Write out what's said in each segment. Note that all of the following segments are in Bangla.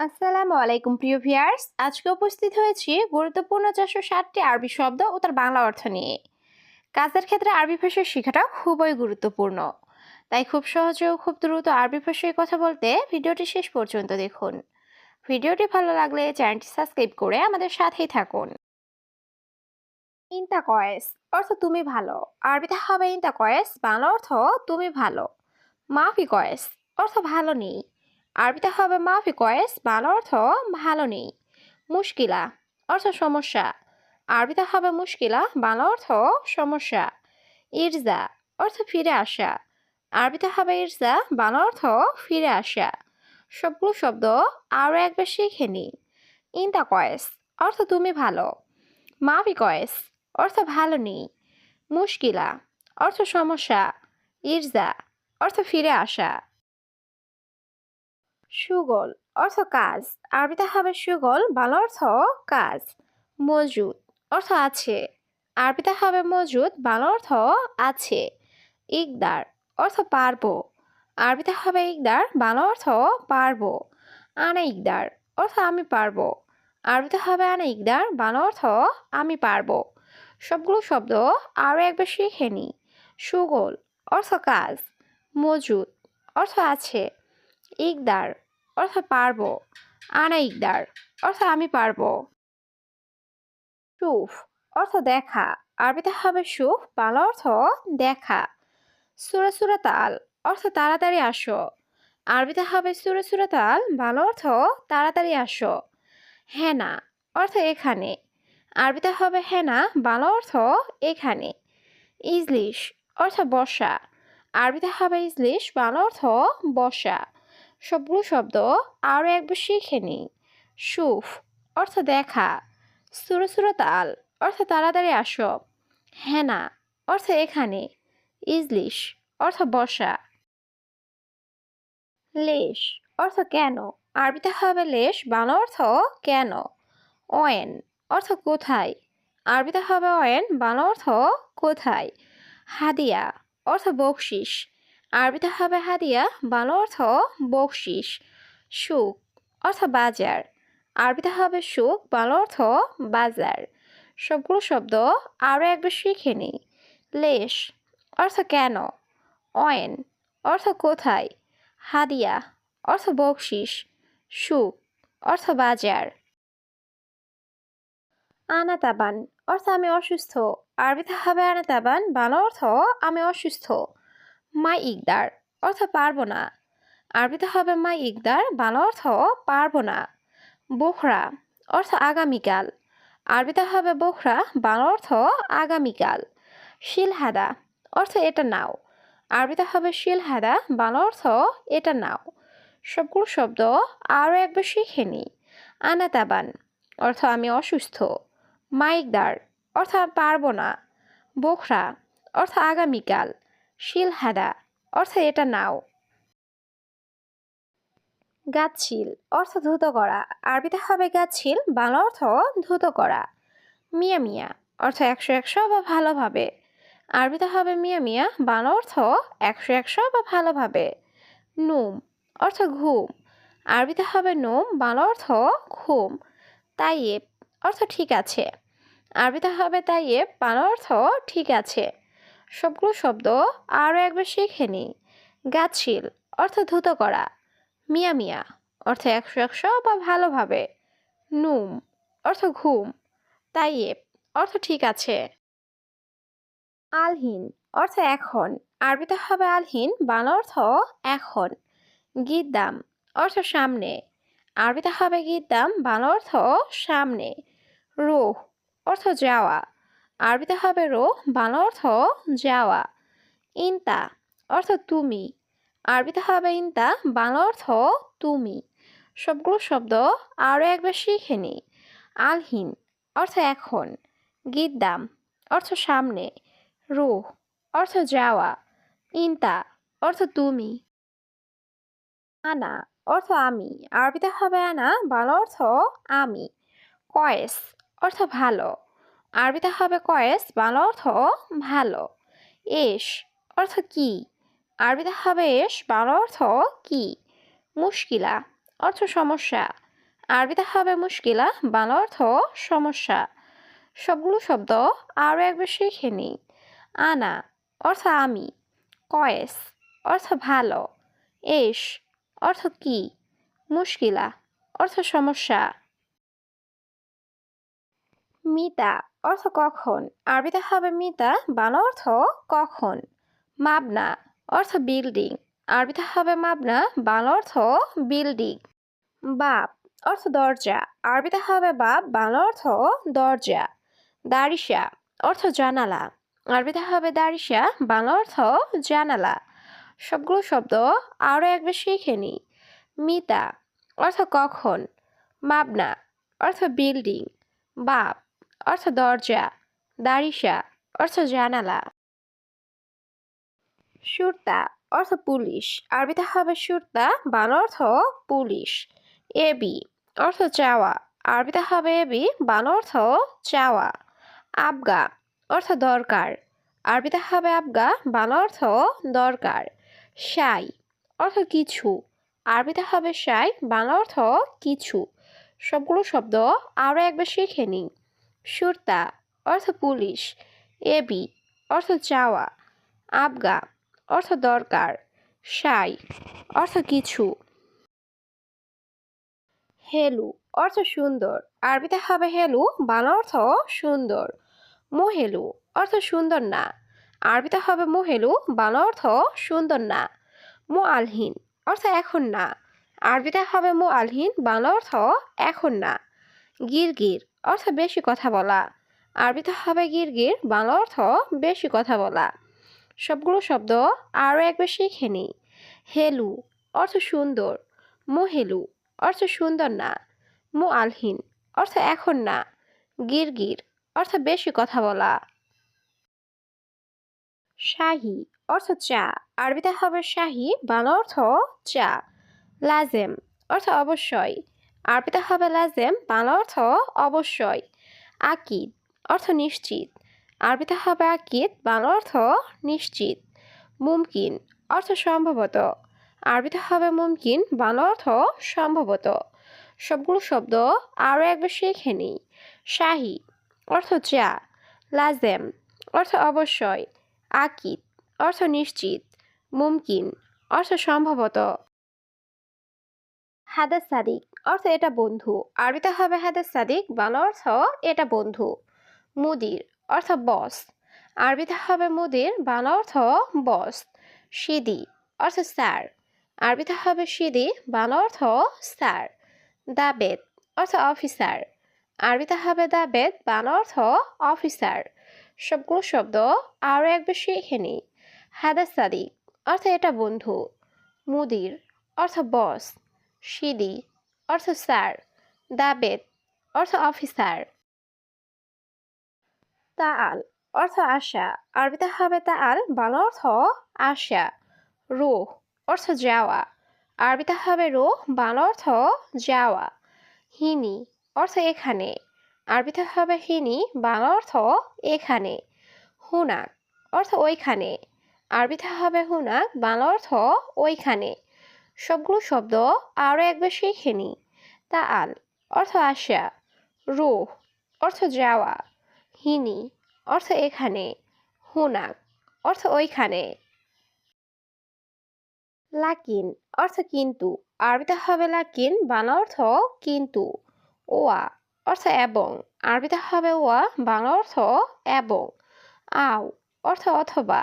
আসসালামু আলাইকুম, প্রিয় ভিয়ার্স আজকে উপস্থিত হয়েছি গুরুত্বপূর্ণ চারশো ষাটটি আরবি শব্দ ও তার বাংলা অর্থ নিয়ে। কাজের ক্ষেত্রে আরবি ভাষা শেখাটা খুবই গুরুত্বপূর্ণ। তাই খুব সহজে ও খুব দ্রুত আরবি ভাষায় কথা বলতে ভিডিওটি শেষ পর্যন্ত দেখুন। ভিডিওটি ভালো লাগলে চ্যানেলটি সাবস্ক্রাইব করে আমাদের সাথেই থাকুন। ইন্তা কয়েস অর্থ তুমি ভালো। আরবিতে হবে ইন্তা কয়েস বাংলা অর্থ তুমি ভালো। মাফি কয়েস অর্থ ভালো নেই। আরবিতে হবে মাফি কয়েস বাংলা অর্থ ভালো নেই। মুশকিলা, অর্থ সমস্যা। আরবিতে হবে মুশকিলা, বাংলা অর্থ সমস্যা। ইরজা, অর্থ ফিরে আসা। আরবিতে হবে ইরজা, বাংলা অর্থ ফিরে আসা। সবগুলো শব্দ আরও একবার শিখে নি ইন্তা কয়েস অর্থ তুমি ভালো। মাফি কয়েস অর্থ ভালো নেই। মুশকিলা, অর্থ সমস্যা। ইরজা, অর্থ ফিরে আসা। সুগল অর্থ কাজ। আরবিতে হবে সুগল, বাংলা অর্থ কাজ। মজুদ অর্থ আছে। আরবিতে হবে মজুদ বাংলা অর্থ আছে। ইকদার অর্থ পারব। আরবিতে হবে ইকদার, বাংলা অর্থ পারব। আনা ইকদার অর্থ আমি পারব। আরবিতে হবে আনা ইকদার, বাংলা অর্থ আমি পারব। সবগুলো শব্দ আরও একবার শিখে নি। সুগল অর্থ কাজ। মজুদ অর্থ আছে। ইকদার অর্থ পারব। আনা ইকদার অর্থ আমি পারব। সুফ, অর্থ দেখা। আরবিতে হবে সুফ বাংলা অর্থ দেখা। সুরা সুরা তাল, অর্থ তাড়াতাড়ি আসো। আরবিতে হবে সুরা সুরা তাল বাংলা অর্থ তাড়াতাড়ি আসো। হেনা, অর্থ এখানে। আরবিতে হবে হেনা বাংলা অর্থ এখানে। ইজলিশ, অর্থ বসা। আরবিতে হবে ইজলিশ বাংলা অর্থ বসা। সবগুলো শব্দ আরও একবার শিখে নিই। সুফ অর্থ দেখা। সুরো সুরো তাল অর্থ তাড়াতাড়ি আসো। হেনা অর্থ এখানে। ইজলিশ অর্থ বসা। লেশ অর্থ কেন? আরবিতে হবে লেশ বাংলা অর্থ কেন? অয়েন অর্থ কোথায়? আরবিতে হবে অয়েন বাংলা অর্থ কোথায়? হাদিয়া অর্থ বকশিস আরবিতে হবে হাদিয়া, বাংলা অর্থ বকশিস, সুখ, অর্থ বাজার। আরবিতে হবে সুখ, বাংলা অর্থ বাজার। সবগুলো শব্দ আরও একবার শিখে নিই। লেশ, অর্থ কেন? অয়েন, অর্থ কোথায়? হাদিয়া, অর্থ বকশিস, সুখ, অর্থ বাজার। আনাতাবান, অর্থ আমি অসুস্থ। আরবিতে হবে আনাতাবান, বাংলা অর্থ আমি অসুস্থ। মাই ইকদার অর্থ পারব না। আরবিতে হবে মাই ইকদার, বাংলা অর্থ পারব না। বোখরা অর্থ আগামীকাল। আরবিতে হবে বোখরা, বাংলা অর্থ আগামীকাল। শিলহাদা অর্থ এটা নাও। আরবিতে হবে শিলহাদা, বাংলা অর্থ এটা নাও। সবগুলো শব্দ আরও একবার শিখে নি। আনাতাবান অর্থ আমি অসুস্থ। মাইকদার অর্থ পারব না। বোখরা অর্থ আগামীকাল। শিলহাদা অর্থ এটা নাও। গাছিল অর্থ ধুত করা। আরবিতে হবে গাছিল বাংলা অর্থ ধুত করা। মিয়া মিয়া, অর্থ একশো একশো বা ভালোভাবে। আরবিতে হবে মিয়া মিয়া, বাংলা অর্থ একশো একশো বা ভালোভাবে। নুম, অর্থ ঘুম। আরবিতে হবে নুম, বাংলা অর্থ ঘুম। তাইয়েব, অর্থ ঠিক আছে। আরবিতে হবে তাইয়েব, বাংলা অর্থ ঠিক আছে। সবগুলো শব্দ আরও একবার শিখে নিই গাছিল অর্থ ধুত করা। মিয়া মিয়া, অর্থ একশো একশো বা ভালোভাবে নুম, অর্থ ঘুম। তাইয়েব, অর্থ ঠিক আছে। আলহীন, অর্থ এখন। আরবিতে হবে আলহীন, বাংলা অর্থ এখন। গিদ্দাম, অর্থ সামনে। আরবিতে হবে গিদ্দাম, বাংলা অর্থ সামনে। রোহ, অর্থ যাওয়া। আরবিতে হবে রো, বাংলা অর্থ যাওয়া। ইনতা অর্থ তুমি। আরবিতে হবে ইনতা, বাংলা অর্থ তুমি। সবগুলো শব্দ আরও একবার শিখে নি। আলহীন অর্থ এখন। গিদ্দাম অর্থ সামনে। রুহ অর্থ যাওয়া। ইনতা অর্থ তুমি। আনা অর্থ আমি। আরবিতে হবে আনা, বাংলা অর্থ আমি। কয়েস অর্থ ভালো। আরবিতে হবে কয়েস, বাংলা অর্থ ভালো। এস অর্থ কি? আরবিতে হবে এস, বাংলা অর্থ কি? মুশকিলা অর্থ সমস্যা। আরবিতে হবে মুশকিলা, বাংলা অর্থ সমস্যা। সবগুলো শব্দ আরও একবার শিখে নিই। আনা অর্থ আমি। কয়েস অর্থ ভালো। এস অর্থ কি? মুশকিলা অর্থ সমস্যা। মিতা অর্থ কখন? আরবিতে হবে মিতা, বাংলা অর্থ কখন? মাবনা অর্থ বিল্ডিং আরবিতে হবে মাবনা, বাংলা অর্থ বিল্ডিং বাপ অর্থ দরজা, আরবিতে হবে বাপ, বাংলা অর্থ দরজা। দারিসা অর্থ জানালা, আরবিতে হবে দারিসা বাংলা অর্থ জানালা। সবগুলো শব্দ আরও একবার শিখে নিই মিতা অর্থ কখন? মাবনা অর্থ বিল্ডিং বাপ অর্থ দরজা দারিসা অর্থ জানালা। সুরতা, অর্থ পুলিশ। আরবিতে হবে সুরতা বান অর্থ পুলিশ। এবি অর্থ চাওয়া। আরবিতে হবে এবি বান অর্থ চাওয়া। আবগা, অর্থ দরকার। আরবিতে হবে আবগা বান অর্থ দরকার। সাই, অর্থ কিছু। আরবিতে হবে সাই, বাংলা অর্থ কিছু। সবগুলো শব্দ আরও একবার শিখে নিই। সুরতা, অর্থ পুলিশ, এবি, অর্থ চাওয়া, আবগা, অর্থ দরকার, সাই, অর্থ কিছু। হেলু, অর্থ সুন্দর। আরবিতে হবে হেলু, বাংলা অর্থ সুন্দর। মোহেলু, অর্থ সুন্দর না। আরবিতে হবে মোহেলু, বাংলা অর্থ সুন্দর না। মো আলহীন অর্থ এখন না। আরবিতে হবে মো আলহীন বাংলা অর্থ এখন না। গিরগির অর্থ বেশি কথা বলা। আরবিতে হবে গিরগির, বাংলা অর্থ বেশি কথা বলা। সবগুলো শব্দ আরও একবার শিখে নিই। হেলু, অর্থ সুন্দর। মোহেলু, অর্থ সুন্দর না। মু আলহীন অর্থ এখন না। গিরগির, অর্থ বেশি কথা বলা। শাহি, অর্থ চা। আরবিতে হবে শাহি, বাংলা অর্থ চা। লাজেম, অর্থ অবশ্যই। আরবিতে হবে লাজেম, বাংলা অর্থ অবশ্যই। আকিদ, অর্থ নিশ্চিত। আরবিতে হবে আকিদ, বাংলা অর্থ নিশ্চিত। মুমকিন, অর্থ সম্ভবত। আরবিতে হবে মুমকিন, বাংলা অর্থ সম্ভবত। সবগুলো শব্দ আরও একবার শিখে নিই। শাহি, অর্থ চা লাজেম, অর্থ অবশ্যই। আকিদ, অর্থ নিশ্চিত। মুমকিন, অর্থ সম্ভবত। হাদাস সাদিক অর্থ এটা বন্ধু। আরবিতে হবে হাদাস সাদিক, বাংলা অর্থ এটা বন্ধু। মুদির, অর্থ বস আরবিতে হবে মুদির, বাংলা অর্থ বস সিদি, অর্থ স্যার আরবিতে হবে সিদি, বাংলা অর্থ স্যার দাবেদ, অর্থ অফিসার আরবিতে হবে দাবেদ, বাংলা অর্থ অফিসার সবগুলো শব্দ আরও এক শিখে নিই। হাদাস সাদিক, অর্থ এটা বন্ধু। মুদির, অর্থ বস সিদি অর্থ স্যার দাবেদ অর্থ অফিসার। তাআল অর্থ আশা, আরবিতে হবে তাআল বাংলা অর্থ আশা। রুহ, অর্থ যাওয়া, আরবিতে হবে রুহ, বাংলা অর্থ যাওয়া। হিনি, অর্থ এখানে, আরবিতে হবে হিনি, বাংলা অর্থ এখানে। হুনাক, অর্থ ওইখানে, আরবিতে হবে হুনাক, বাংলা অর্থ ওইখানে। সবগুলো শব্দ আরও একবার শিখে নিই তা আল, অর্থ আশা। রুহ, অর্থ যাওয়া। হিনি, অর্থ এখানে। হুনাক, অর্থ ওইখানে। লাকিন, অর্থ কিন্তু। আরবিতে হবে লাকিন, বাংলা অর্থ কিন্তু। ওয়া, অর্থ এবং। আরবিতে হবে ওয়া, বাংলা অর্থ এবং। আও, অর্থ অথবা।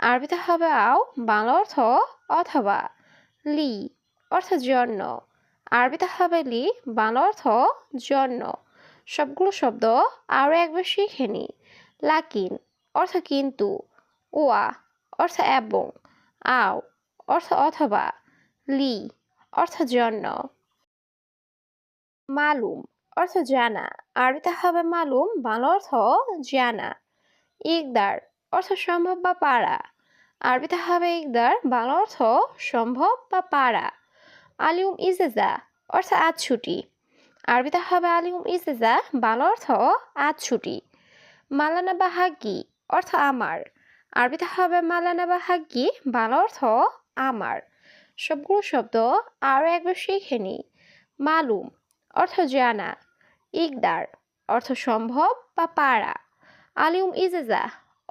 আরবিতে হবে আও, বাংলা অর্থ অথবা। লি অর্থ জন্য। আরবিতে হবে লি, বাংলা অর্থ জন্য। সবগুলো শব্দ আরও একবার শিখে নি। লাকিন অর্থ কিন্তু। ওয়া অর্থ এবং। আও অর্থ অথবা। লি অর্থ জন্য। মালুম অর্থ জানা। আরবিতে হবে মালুম, বাংলা অর্থ জানা। ইকদার অর্থ সম্ভব বা পারা। আরবিতে হবে ইকদার বাংলা অর্থ সম্ভব বা পারা? আলিউম ইজেজা অর্থ আজ ছুটি। আরবিতে হবে আলিউম ইজেজা বাংলা অর্থ আজ ছুটি। মালানা বা হাগ্গি অর্থ আমার। আরবিতে হবে মালানা বা হাগ্গি বাংলা অর্থ আমার। সবগুলো শব্দ আরও একবার শিখে নিই মালুম অর্থ জানা। ইকদার অর্থ সম্ভব বা পারা। আলিউম ইজেজা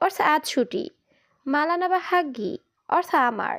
অর্থ আজ ছুটি। মালানা বা হাগ্গি অর্থ আমার।